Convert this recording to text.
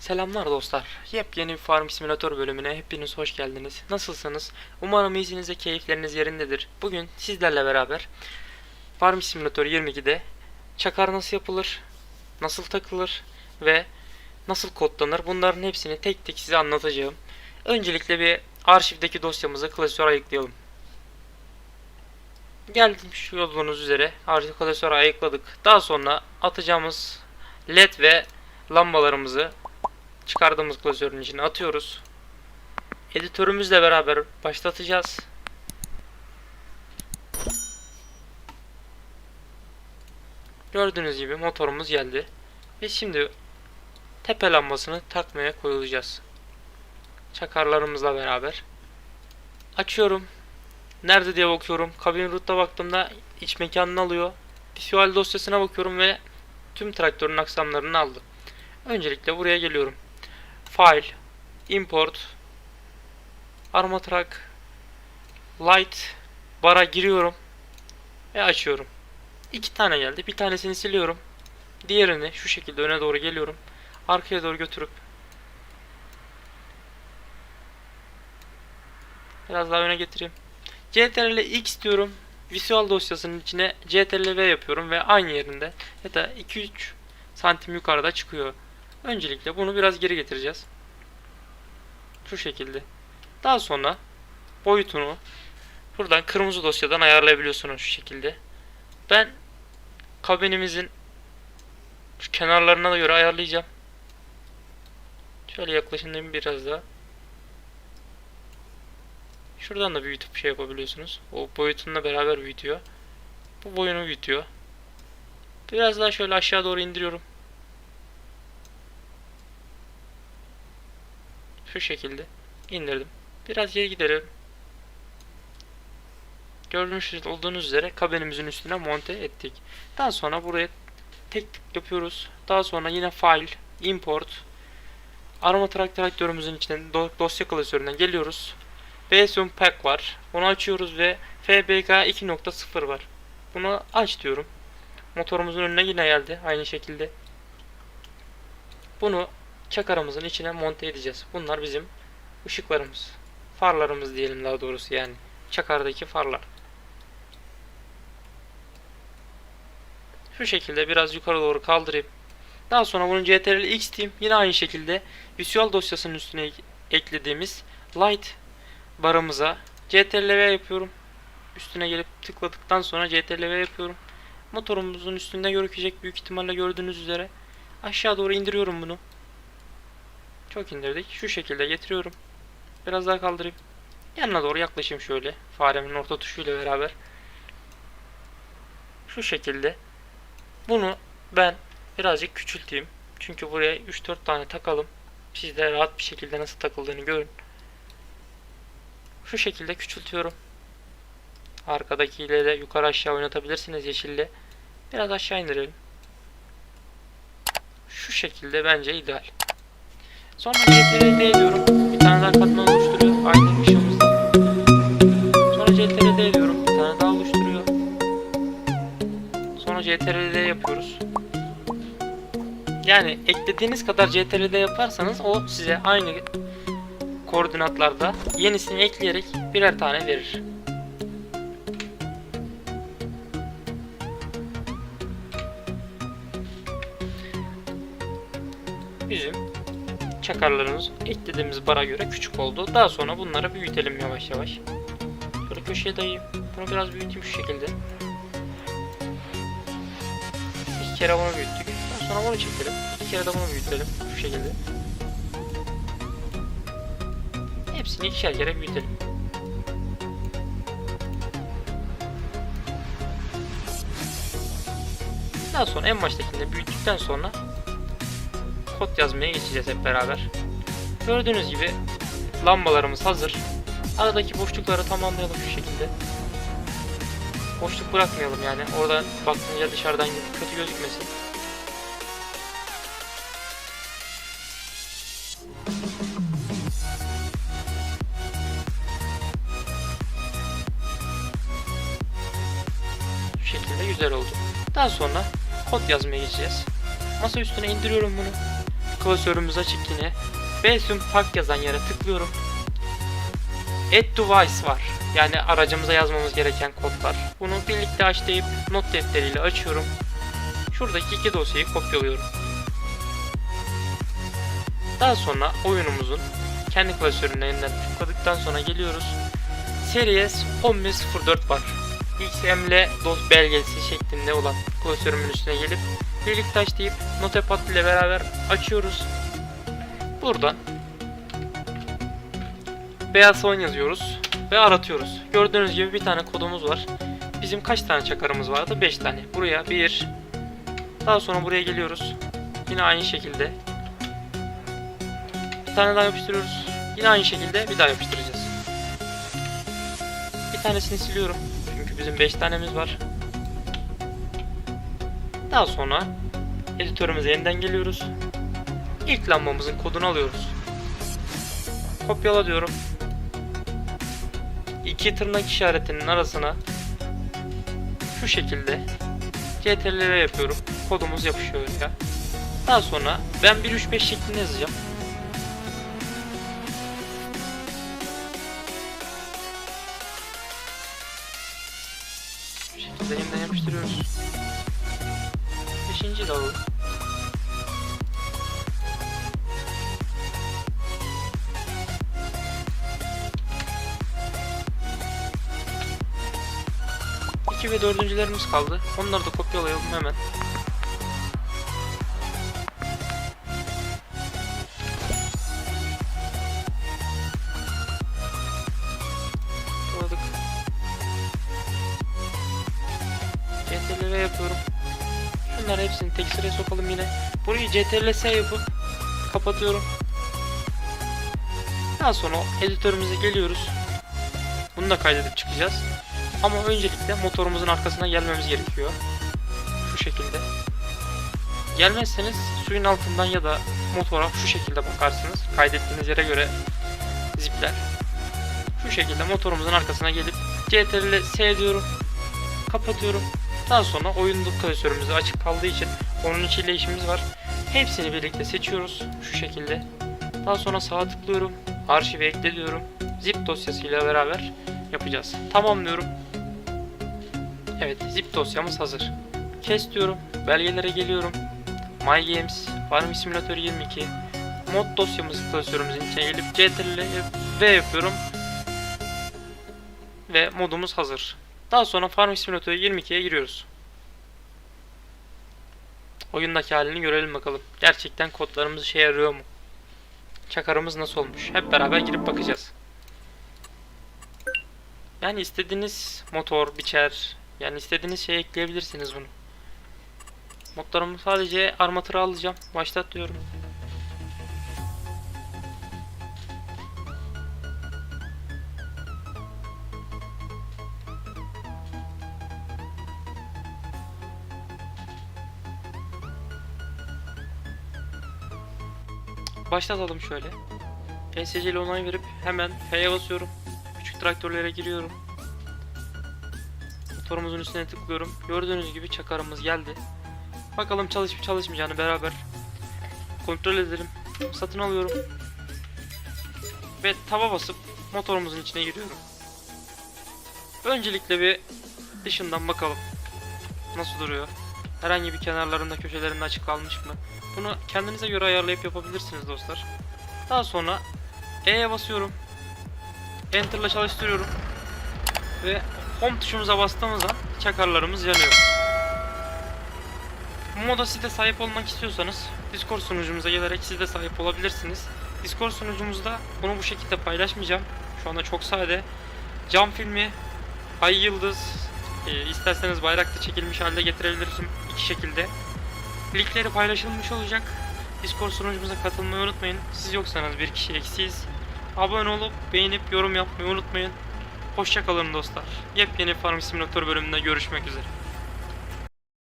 Selamlar dostlar. Yepyeni bir Farm Simulator bölümüne hepiniz hoş geldiniz. Nasılsınız? Umarım iyisiniz ve keyifleriniz yerindedir. Bugün sizlerle beraber Farm Simulator 22'de çakar nasıl yapılır, nasıl takılır ve nasıl kodlanır bunların hepsini tek tek size anlatacağım. Öncelikle bir arşivdeki dosyamızı klasöre ayıklayalım. Gelmiş olduğunuz üzere arşiv klasöre ayıkladık. Daha sonra atacağımız led ve lambalarımızı çıkardığımız klasörün içine atıyoruz. Editörümüzle beraber başlatacağız. Gördüğünüz gibi motorumuz geldi. Ve şimdi tepe lambasını takmaya koyulacağız. Çakarlarımızla beraber. Açıyorum. Nerede diye bakıyorum. Kabin root'a baktığımda iç mekanını alıyor. Visual dosyasına bakıyorum ve tüm traktörün aksamlarını aldı. Öncelikle buraya geliyorum. File, Import, Armatrack, Light, bara giriyorum ve açıyorum. İki tane geldi. Bir tanesini siliyorum. Diğerini şu şekilde öne doğru geliyorum. Arkaya doğru götürüp biraz daha öne getireyim. CTRL X diyorum. Visual dosyasının içine CTRL V yapıyorum ve aynı yerinde ya da 2-3 santim yukarıda çıkıyor. Öncelikle bunu biraz geri getireceğiz. Şu şekilde. Daha sonra boyutunu buradan kırmızı dosyadan ayarlayabiliyorsunuz şu şekilde. Ben kabinimizin şu kenarlarına da göre ayarlayacağım. Şöyle yaklaşayım biraz daha. Şuradan da büyütüp şey yapabiliyorsunuz. O boyutunla beraber büyütüyor. Bu boyunu büyütüyor. Biraz daha şöyle aşağı doğru indiriyorum. Şu şekilde indirdim. Biraz geri gidelim. Görmüş olduğunuz üzere kabinimizin üstüne monte ettik. Daha sonra buraya tek tık yapıyoruz. Daha sonra yine file, import, arama traktörümüzün içine do- dosya klasöründen geliyoruz. BSUM pack var. Onu açıyoruz ve FBK 2.0 var. Bunu aç diyorum. Motorumuzun önüne yine geldi aynı şekilde. Bunu çakarımızın içine monte edeceğiz. Bunlar bizim ışıklarımız. Farlarımız diyelim daha doğrusu yani. Çakardaki farlar. Şu şekilde biraz yukarı doğru kaldırayım. Daha sonra bunu CTRL X diyeyim. Yine aynı şekilde Visual dosyasının üstüne ek- eklediğimiz Light barımıza CTRL V yapıyorum. Üstüne gelip tıkladıktan sonra CTRL V yapıyorum. Motorumuzun üstünde gözükecek büyük ihtimalle gördüğünüz üzere. Aşağı doğru indiriyorum bunu. Çok indirdik. Şu şekilde getiriyorum. Biraz daha kaldırayım. Yanına doğru yaklaşayım şöyle. Faremin orta tuşuyla beraber. Şu şekilde. Bunu ben birazcık küçülteyim. Çünkü buraya 3-4 tane takalım. Siz de rahat bir şekilde nasıl takıldığını görün. Şu şekilde küçültüyorum. Arkadakiyle de yukarı aşağı oynatabilirsiniz yeşille. Biraz aşağı indirelim. Şu şekilde bence ideal. Sonra CTRL ediyorum. Bir tane daha katman oluşturuyor. Aynı ışığımızda. Sonra CTRL ediyorum. Bir tane daha oluşturuyor. Sonra CTRL yapıyoruz. Yani eklediğiniz kadar CTRL yaparsanız o size aynı koordinatlarda yenisini ekleyerek birer tane verir. Bizim çakarlarımız eklediğimiz bara göre küçük oldu. Daha sonra bunları büyütelim yavaş yavaş. Şöyle köşeye dayayayım. Bunu biraz büyüteyim şu şekilde. İki kere bunu büyüttük. Daha sonra bunu çekelim. İki kere de bunu büyütelim. Şu şekilde. Hepsini ikişer kere büyütelim. Daha sonra en baştakini büyüttükten sonra kod yazmaya geçeceğiz hep beraber. Gördüğünüz gibi lambalarımız hazır. Aradaki boşlukları tamamlayalım şu şekilde. Boşluk bırakmayalım yani. Oradan baktığınca dışarıdan kötü gözükmesin. Şu şekilde güzel oldu. Daha sonra kod yazmaya geçeceğiz. Masa üstüne indiriyorum bunu. Klasörümüz açık yine. Bsum Park yazan yere tıklıyorum. Add device var. Yani aracımıza yazmamız gereken kodlar. Bunu birlikte aç deyip not defteriyle açıyorum. Şuradaki iki dosyayı kopyalıyorum. Daha sonra oyunumuzun kendi klasörüne yeniden tıkladıktan sonra geliyoruz. Series 1104 var. XML DOS belgesi şeklinde olan klasörümün üstüne gelip birlikte aç deyip Notepad ile beraber açıyoruz. Buradan beyaz son yazıyoruz ve aratıyoruz. Gördüğünüz gibi bir tane kodumuz var. Bizim kaç tane çakarımız vardı? 5 tane. Buraya 1 Daha sonra buraya geliyoruz. Yine aynı şekilde bir tane daha yapıştırıyoruz. Yine aynı şekilde bir daha yapıştıracağız. Bir tanesini siliyorum. Çünkü bizim 5 tanemiz var. Daha sonra editörümüze yeniden geliyoruz. İlk lambamızın kodunu alıyoruz. Kopyala diyorum. İki tırnak işaretinin arasına şu şekilde CTRL yapıyorum. Kodumuz yapışıyor ya. Daha sonra ben 135 şeklinde yazacağım. Bu şekilde yeniden yapıştırıyoruz. Beşinci de alalım. İki ve dördüncülerimiz kaldı. Onları da kopyalayalım hemen. Sıraya sokalım yine. Burayı CTRL S yapıp kapatıyorum. Daha sonra editörümüze geliyoruz. Bunu da kaydedip çıkacağız. Ama öncelikle motorumuzun arkasına gelmemiz gerekiyor. Şu şekilde. Gelmezseniz suyun altından ya da motora şu şekilde bakarsınız. Kaydettiğiniz yere göre zipler. Şu şekilde motorumuzun arkasına gelip CTRL S diyorum. Kapatıyorum. Daha sonra oyun klasörümüzü açık kaldığı için onun içiyle işimiz var. Hepsini birlikte seçiyoruz şu şekilde. Daha sonra sağa tıklıyorum. Arşive ekle diyorum. Zip dosyasıyla beraber yapacağız. Tamamlıyorum. Evet, zip dosyamız hazır. Kes diyorum. Belgelere geliyorum. My Games, Farming Simulator 22. Mod dosyamız klasörümüzün içine gelip CTRL V yapıyorum. Ve modumuz hazır. Daha sonra Farming Simulator 22'ye giriyoruz. Oyundaki halini görelim bakalım. Gerçekten kodlarımız işe yarıyor mu? Çakarımız nasıl olmuş? Hep beraber girip bakacağız. Yani istediğiniz motor, biçer, yani istediğiniz şey ekleyebilirsiniz bunu. Modlarımı sadece armatürü alacağım. Başlat diyorum. Başlatalım şöyle. ESC ile onay verip hemen F'ye basıyorum. Küçük traktörlere giriyorum. Motorumuzun üstüne tıklıyorum. Gördüğünüz gibi çakarımız geldi. Bakalım çalışıp çalışmayacağını beraber kontrol edelim. Satın alıyorum. Ve tava basıp motorumuzun içine giriyorum. Öncelikle bir dışından bakalım. Nasıl duruyor? Herhangi bir kenarlarında köşelerinde açık kalmış mı? Bunu kendinize göre ayarlayıp yapabilirsiniz dostlar. Daha sonra E'ye basıyorum. Enter'la çalıştırıyorum. Ve Home tuşumuza bastığımız an çakarlarımız yanıyor. Bu moda siz de sahip olmak istiyorsanız Discord sunucumuza gelerek siz de sahip olabilirsiniz. Discord sunucumuzda bunu bu şekilde paylaşmayacağım. Şu anda çok sade. Cam filmi, ay yıldız, e, isterseniz bayrakta çekilmiş halde getirebilirim iki şekilde. Linkleri paylaşılmış olacak. Discord sunucumuza katılmayı unutmayın. Siz yoksanız bir kişi eksiyiz. Abone olup beğenip yorum yapmayı unutmayın. Hoşçakalın dostlar. Yepyeni Farm Simulator bölümünde görüşmek üzere.